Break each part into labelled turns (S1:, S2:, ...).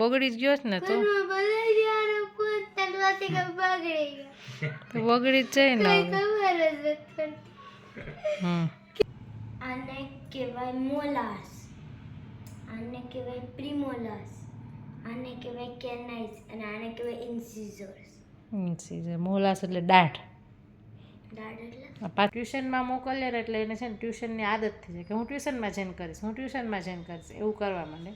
S1: બગડી જ ગયો છે ને તો?
S2: બગડી
S1: જ જાય ને હમ.
S2: આને કહેવાય મોલાસ. આને કહેવાય પ્રિમોલાસ. આને કહેવાય કેનાઇસ અને આને કહેવાય ઇન્સિઝર્સ.
S1: ઇન્સિઝર. મોલાસ એટલે દાઢ. ટ્યુશનમાં મોકલીએ એટલે એને છે ને ટ્યુશનની આદત થઈ જાય કે હું ટ્યુશનમાં જઈને કરીશ હું ટ્યુશનમાં જઈને કરીશ એવું કરવા માંડે.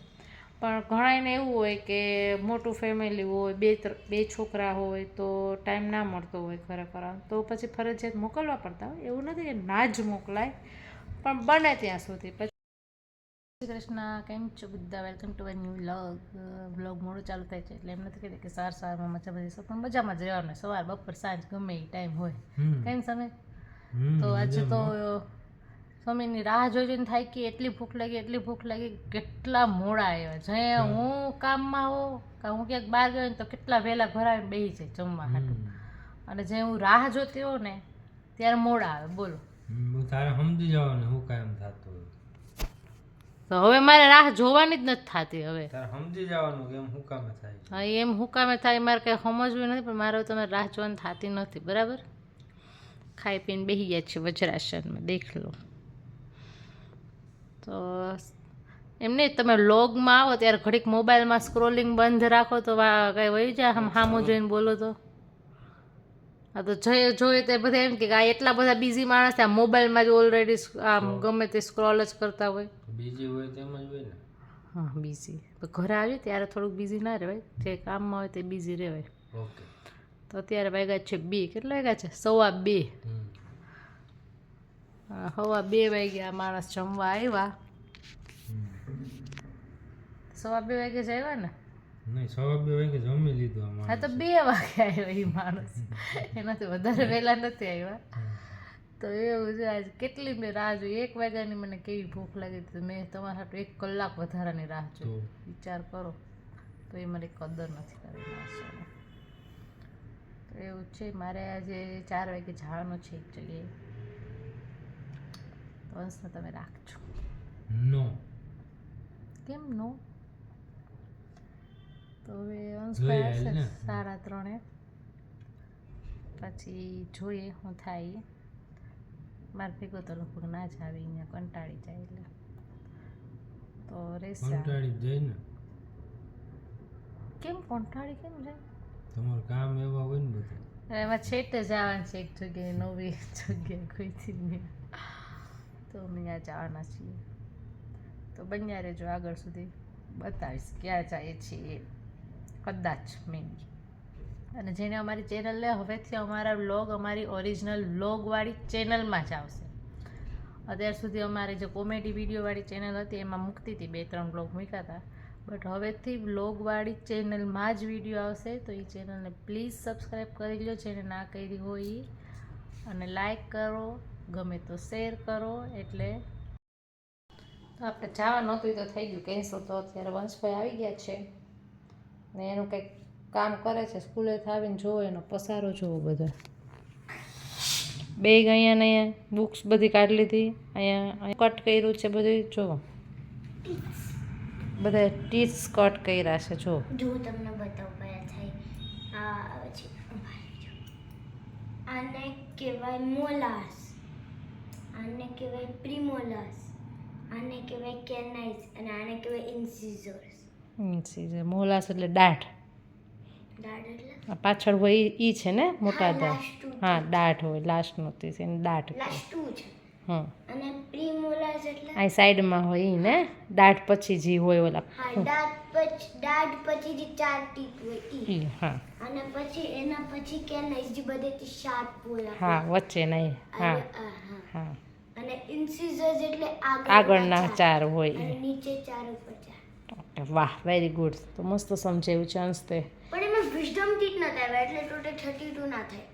S1: પણ ઘણાને એવું હોય કે મોટું ફેમિલી હોય બે બે છોકરા હોય તો ટાઈમ ના મળતો હોય ખરેખર. તો પછી ફરજિયાત મોકલવા પડતા હોય. એવું નથી કે ના જ મોકલાય પણ બને ત્યાં સુધી. પછી કૃષ્ણ કેમ છો બધા? Welcome to a new vlog vlog મોડું ચાલુ થાય છે એટલે એમ નથી કહેતી કે સાર સારમાં મજા મજા પણ મજામાં જ રહેવાનું. સવાર બપોર સાંજ ગમે એ ટાઈમ હોય. કેમ સમય તો આજે તો સ્વામીની રાહ જોઈ જોઈને થાય કે એટલી ભૂખ લાગી એટલી ભૂખ લાગી કેટલા મોડા આવ્યા. જે હું કામમાં હો કે હું ક્યાંક બહાર ગયો ને તો કેટલા વહેલા ઘર આવીને બેસી જાય જમવા હાટું. અને જે હું રાહ જોતી હોઉં ને ત્યારે મોડા આવે બોલો.
S3: હું તારે સમજી જવાનું હું કાયમ થતું
S1: તો હવે મારે રાહ જોવાની જ નથી થતી હવે.
S3: સમજી જવાનું કે એમ હું કામે થાય.
S1: હા એમ હુકામે થાય મારે કંઈ સમજવું નથી પણ મારે તમે રાહ જોવાની થતી નથી બરાબર? ખાઈ પીને બેસી ગયા છે વજ્રાસનમાં દેખ લો. તો એમ નહીં તમે લોગમાં આવો ત્યારે ઘડીક મોબાઈલમાં સ્ક્રોલિંગ બંધ રાખો તો કાંઈ વહી જાય આમ સામું જોઈને બોલો તો. આ તો જોઈએ જોઈએ તે બધા એમ કે આ એટલા બધા બિઝી માણસ છે આ મોબાઈલમાં જ ઓલરેડી આમ ગમે તે સ્ક્રોલ જ કરતા હોય.
S3: બીજી હોય તેમ જ હોય ને.
S1: હા બિઝી તો ઘરે આવીએ ત્યારે થોડુંક બિઝી ના રહેવાય. જે કામમાં હોય તે બિઝી રહેવાય.
S3: ઓકે
S1: તો અત્યારે વાગ્યા છે બે કેટલા વાગ્યા છે? સવા બે. સવા બે વાગ્યા માણસ જમવા આવ્યા. સવા બે વાગે જ આવ્યા ને?
S3: નહીં સવા બે વાગે જમી લીધું
S1: હા તો બે વાગે આવ્યો એ માણસ. એનાથી વધારે વહેલા નથી આવ્યા. તો એવું છે આજ કેટલી મેં રાહ જોઈ. એક વાગ્યાની મને કેવી ભૂખ લાગી હતી મેં તમારા સાથે એક કલાક વધારાની રાહ જોઈ. વિચાર કરો. તો એ મારી કદર નથી કરી માણસોને. તો એવું છે મારે આજે ચાર વાગે જવાનું છે એક જગ્યાએ. તો અંશને તમે રાખજો
S3: નો
S1: કેમ નો તો હવે અંશ આવશે
S3: ને.
S1: સાડા ત્રણે પછી જોઈએ હું થાય મારે ભેગો તો લગભગ ના જ આવી અહીંયા કંટાળી જાય એટલે તો આ.
S3: કંટાળી જાય ને
S1: કેમ કંટાળી કેમ જાય
S3: તમારું કામ એવા હોય ને બધું
S1: એમાં છેટે જવાનું છે એક જગ્યાએ નવી જગ્યાએ કોઈથી નહીં તો જવાના છીએ? તો બન્યા રહેજો આગળ સુધી. બતાવીશ ક્યાં જાય છીએ કદાચ મેબી અને જેને અમારી ચેનલ લે હવેથી અમારા વ્લોગ અમારી ઓરિજિનલ વ્લોગવાળી ચેનલમાં જ આવશે. અત્યાર સુધી અમારી જે કોમેડી વિડીયોવાળી ચેનલ હતી, એમાં મૂકતી હતી બે ત્રણ બ્લોગ મૂક્યા હતા. બટ હવેથી બ્લોગવાળી ચેનલમાં જ વીડિયો આવશે, તો એ ચેનલને પ્લીઝ સબસ્ક્રાઈબ કરી લો જેને ના કરી હોય. અને લાઈક કરો ગમે તો શેર કરો એટલે તો આપણે જવા નહોતું તો થઈ ગયું કેન્સલ તો અત્યારે વંશભાઈ આવી ગયા છે ને એનું કંઈક કામ કરે છે સ્કૂલેથી આવીને જોવો એનો પસારો જોવો બધો બેગ અહીંયા ને અહીંયા બુક્સ બધી કાઢી લીધી અહીંયા કટ કર્યું છે બધું જુઓ બધા ટીટ્સ કટ કર્યા છે જો
S2: જો તમને બતાવું કયા થાય આ આવે છે આને કહેવાય મોલાસ આને કહેવાય પ્રિમોલાસ આને કહેવાય કેનાઇસ અને આને કહેવાય ઇન્સિઝર્સ.
S1: મોલાસ એટલે દાઢ.
S2: એટલે?
S1: પાછળ હોય ઈ- છે ને મોટા દાઢ. હા દાઢ હોય લાસ્ટ નહોતી છે દાઢ
S2: લાસ્ટ છે. અને પ્રિમોલાસ એટલે
S1: આ સાઈડમાં હોય ને? દાઢ પછી જે હોય ઓલા.
S2: હા દાંત પછી દાઢ પછી જે ચાર ટીપ હોય ઈ.
S1: હા.
S2: અને પછી એના પછી કેનાઇસ જે બધેથી શાર્પ હોય
S1: હા વચ્ચે નહીં. હા.
S2: હા.
S1: હા.
S2: અને ઇન્સિઝર્સ એટલે
S1: આગળના ચાર. હોય
S2: અને નીચે ચાર ઉપર ચાર.
S1: વાહ વેરી ગુડ તો મસ્ત સમજાયું છે અંશ તે.
S2: પણ એમાં વિઝડમ ટીટ ન થાય એટલે ટોટલ થર્ટી ટુ ના થાય.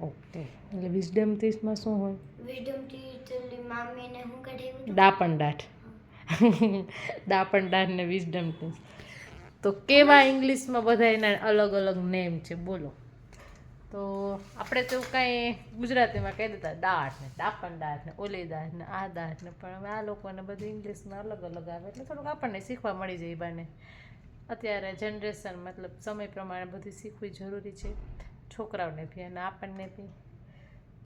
S1: ઓકે. એટલે વિઝડમ ટીસમાં શું હોય?
S2: વિઝડમ ટીચ મામીને હું કઢાવ્યું
S1: દાપણ દાઠ દાપણ દાઠ ને વિઝડમ ટીસ તો કેવા ઇંગ્લિશમાં બધા એના અલગ અલગ નેમ છે? બોલો. તો આપણે તો કાંઈ ગુજરાતીમાં કહી દેતા દાઢ ને દાપણ દાઢ ને ઓલી દાઢ ને આ દાઢ ને પણ હવે આ લોકોને બધું ઇંગ્લિશમાં અલગ અલગ આવે. એટલે થોડુંક આપણને શીખવા મળી જાય બાને અત્યારે જનરેશન મતલબ સમય પ્રમાણે બધું શીખવી જરૂરી છે. છોકરાઓને બી અને આપણને બી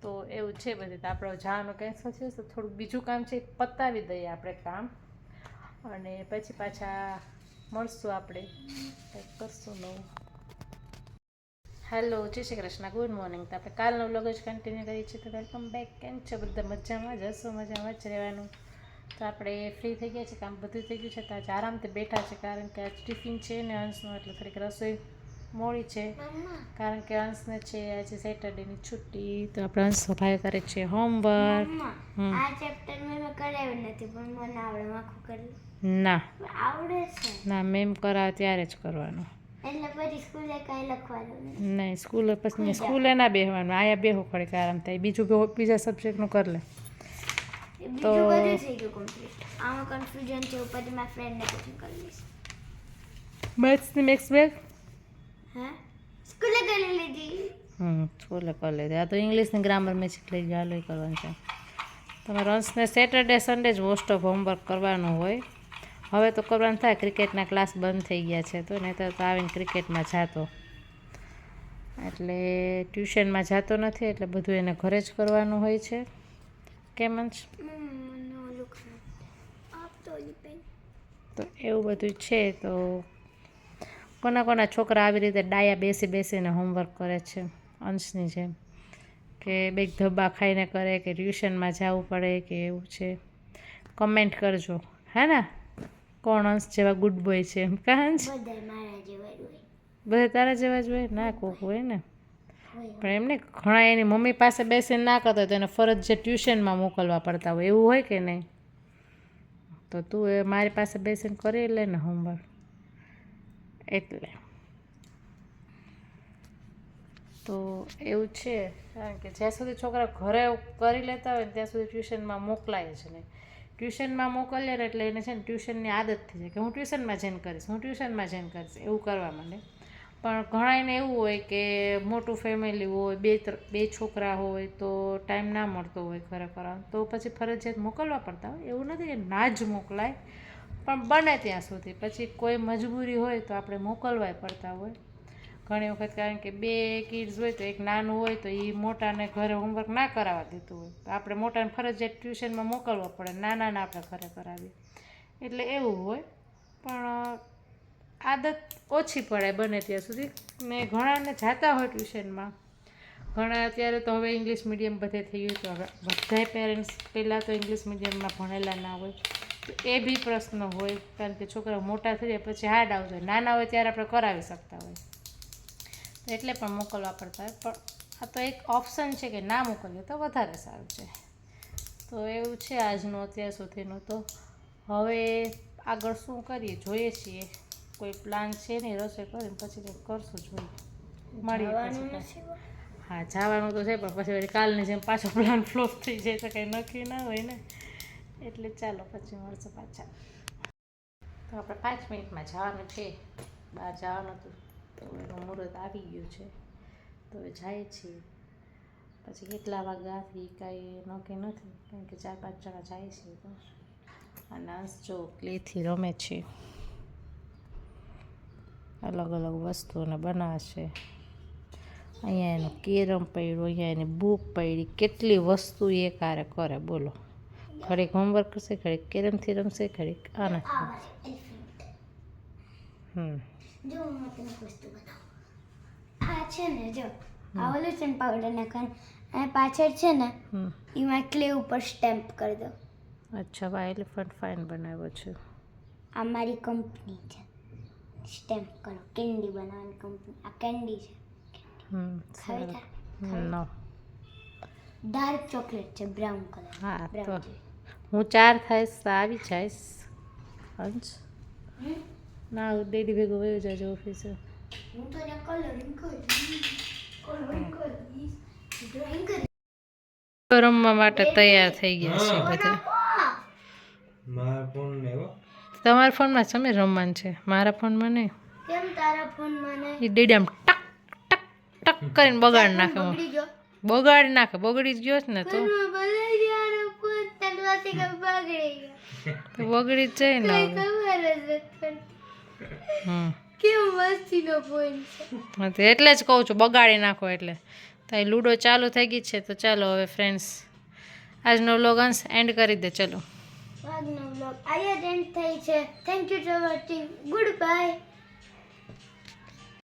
S1: તો એવું છે બધું. તો આપણે જવાનું કેન્સલ છે? તો થોડુંક બીજું કામ છે, પતાવી દઈએ આપણે કામ. અને પછી પાછા મળશું આપણે. કરશું નવું. હેલો જય શ્રી કૃષ્ણ. ગુડ મોર્નિંગ તો આપણે કાલનો વ્લોગ જ કન્ટિન્યુ કરીએ છીએ. તો વેલકમ બેક કેમ છે બધા? મજામાં જ? હશો? મજામાં જ રહેવાનું? તો આપણે ફ્રી થઈ ગયા છે. કામ બધું થઈ ગયું છે. તો આજે આરામથી બેઠા છે. કારણ કે આજ ટિફિન છે ને અંશનું, એટલે થોડીક રસોઈ મોડી છે. કારણ કે અંશને છે આજે સેટરડેની છુટ્ટી તો આપણે અંશ ભાઈ કરે છે હોમવર્ક
S2: આ ચેપ્ટર મેં કરાવ્યું નથી પણ મને આવડે આખું કરી
S1: ના.
S2: આવડે છે.
S1: ના મેમ કરાવે ત્યારે જ કરવાનું.
S2: એટલે પછી સ્કૂલે કઈ લખવાનું
S1: નહીં. સ્કૂલે પછી સ્કૂલે ના બેહવાનું આયા બેહો ખડીક આરામ થાય. બીજું બીજા સબ્જેક્ટનું કરી લે. તો-
S2: બધું થઈ ગયું કમ્પ્લીટ આમાં કન્ફ્યુઝન છે ઉપર મારા ફ્રેન્ડને પૂછીને કરી લઈશ.
S1: મેથ્સની મિક્સ બેગ
S2: હે સ્કૂલે કરી લીધી
S1: હમ સ્કૂલે કરી લીધી આ તો ઇંગ્લિશની ગ્રામર મેં શીખી ચાલુ કરવાનું છે. તમારે અંશને સેટરડે સન્ડે જ મોસ્ટ ઓફ હોમવર્ક કરવાનું હોય. હવે તો કરવાનું થાય ક્રિકેટના ક્લાસ બંધ થઈ ગયા છે તો નહીં તો આવીને ક્રિકેટમાં જાતો. એટલે ટ્યુશનમાં જાતો નથી એટલે બધું એને ઘરે જ કરવાનું હોય છે. કેમ
S2: પેન.
S1: તો એવું બધું છે તો કોના કોના છોકરા આવી રીતે ડાયા બેસી બેસીને હોમવર્ક કરે છે અંશની જેમ. કે બે ધબ્બા ખાઈને કરે કે ટ્યુશનમાં જવું પડે કે એવું છે. કમેન્ટ કરજો. હે ને? કોણ અંશ જેવા ગુડ બોય છે એમ કાં અંશ?
S2: બધા મારા જેવા
S1: બધા તારા જેવા જ હોય? ના કોક હોય. ને. પણ એમને ઘણા એની મમ્મી પાસે બેસીને ના કરતો હોય તો એને ફરજ જે ટ્યુશનમાં મોકલવા પડતા હોય. એવું હોય કે નહીં? તો તું એ મારી પાસે બેસીને કરી લે ને હોમવર્ક એટલે. તો એવું છે, કારણ કે જ્યાં સુધી છોકરા ઘરે કરી લેતા હોય ત્યાં સુધી ટ્યુશનમાં મોકલાય જ નહીં. ટ્યુશનમાં મોકલીએ ને એટલે એને છે ને ટ્યુશનની આદત થઈ જાય કે હું ટ્યુશનમાં જઈને કરીશ, હું ટ્યુશનમાં જઈને કરીશ, એવું કરવા માંડે. પણ ઘણાને એવું હોય કે મોટું ફેમિલી હોય, બે બે છોકરા હોય તો ટાઈમ ના મળતો હોય કરવાનો તો પછી ફરજિયાત મોકલવા પડતા હોય. એવું નથી કે ના જ મોકલાય. પણ બને ત્યાં સુધી. પછી કોઈ મજબૂરી હોય તો આપણે મોકલવાય પડતા હોય. ઘણી વખત કારણ કે બે કિડ્સ હોય તો એક નાનું હોય તો એ મોટાને ઘરે હોમવર્ક ના કરાવવા દેતું હોય. તો આપણે મોટાને ફરજિયાત ટ્યુશનમાં મોકલવા પડે, નાનાને આપણે ઘરે કરાવીએ. એટલે એવું હોય. પણ આદત ઓછી પડે બને ત્યાં સુધી. ને ઘણાને જાતા હોય ટ્યુશનમાં. ઘણા અત્યારે તો હવે ઇંગ્લિશ મીડિયમ બધે થઈ ગયું તો હવે બધાય પેરેન્ટ્સ પહેલાં તો ઇંગ્લિશ મીડિયમમાં ભણેલા ના હોય. એ બી પ્રશ્ન હોય કારણ કે છોકરાઓ મોટા થઈ જાય પછી હાર્ડ આવતો હોય. નાના હોય ત્યારે આપણે કરાવી શકતા હોય. એટલે પણ મોકલવા પડતા હોય. પણ આ તો એક ઓપ્શન છે કે ના મોકલીએ તો વધારે સારું છે. તો એવું છે આજનું અત્યાર સુધીનું. તો હવે આગળ શું કરીએ? જોઈએ છીએ. કોઈ પ્લાન છે નહીં રસોઈ કરીને પછી કંઈક કરશું જોઈએ. મળીએ
S2: હા.
S1: જવાનું તો છે પણ પછી કાલની જેમ પાછો પ્લાન ફ્લોપ થઈ જાય તો કંઈ નક્કી ના હોય ને. એટલે ચાલો પછી મળશું પાછા. તો આપણે પાંચ મિનિટમાં જવાનું છે. બહાર જવાનું હતું. તો એનું મુહૂર્ત આવી ગયું છે. તો હવે જાય છીએ. પછી કેટલા વાગ્યાથી કાંઈ નક્કી નથી, કારણ કે ચાર પાંચ જણા જાય છે તો. અને જો ક્લેથી રમે છે. અલગ અલગ વસ્તુઓને બનાવશે. અહીંયા એનો કેરમ પડ્યો, અહીંયા એની બુક પડી. કેટલી વસ્તુ એ કારે કરે, બોલો. ઘડીક હોમવર્ક કરશે ઘડીક કેરમથી રમશે ઘડીક આના
S2: આ.
S1: હમ.
S2: જો હું તને વસ્તુ બતાવું. આ છે ને જો આ ઓલું છે ને પાવડર નાખવાનું. અને પાછળ છે ને એમાં ક્લે ઉપર સ્ટેમ્પ કરી દો.
S1: અચ્છા વા એલિફન્ટ ફાઇન બનાવ્યો છે.
S2: આ મારી કંપની છે. સ્ટેમ્પ કરો. કેન્ડી બનાવવાની કંપની આ કેન્ડી છે.
S1: હમ
S2: ખાવી
S1: નો.
S2: ડાર્ક ચોકલેટ છે બ્રાઉન કલર
S1: હા
S2: બ્રાઉન
S1: હું ચાર થાઈશ તો આવી જઈશ. અંશ? ના ડેડી ભેગો વયો જાજો ઓફિસે
S2: હું તો કલરિંગ કરીશ કલરિંગ કરીશ ડ્રોઈંગ કરીશ
S1: રમવા માટે તૈયાર થઈ ગયા છે બધા. તમારા ફોનમાં તમે રમવાનું છે. મારા ફોનમાં નહીં.
S2: કેમ તારા ફોનમાં નહીં?
S1: એ ડેડી આમ ટક ટક ટક કરીને બગાડ નાખે.
S2: બગાડી
S1: નાખે બગડી જ ગયો છે ને તો.
S2: કે બગડી ગયો.
S1: તો બગડી જ જાય ને.
S2: ખબર જ
S1: હમ.
S2: કેવો મસ્તીનો ફોન છે.
S1: એટલે જ કહું છું બગાડી નાખો એટલે. તો અહીં લૂડો ચાલુ થઈ ગઈ છે તો ચાલો હવે ફ્રેન્ડ્સ આજનો વ્લોગ અંશ એન્ડ કરી દે ચલો.
S2: આજનો વ્લોગ આયા જ એન્ડ થઈ છે. Thank you for watching goodbye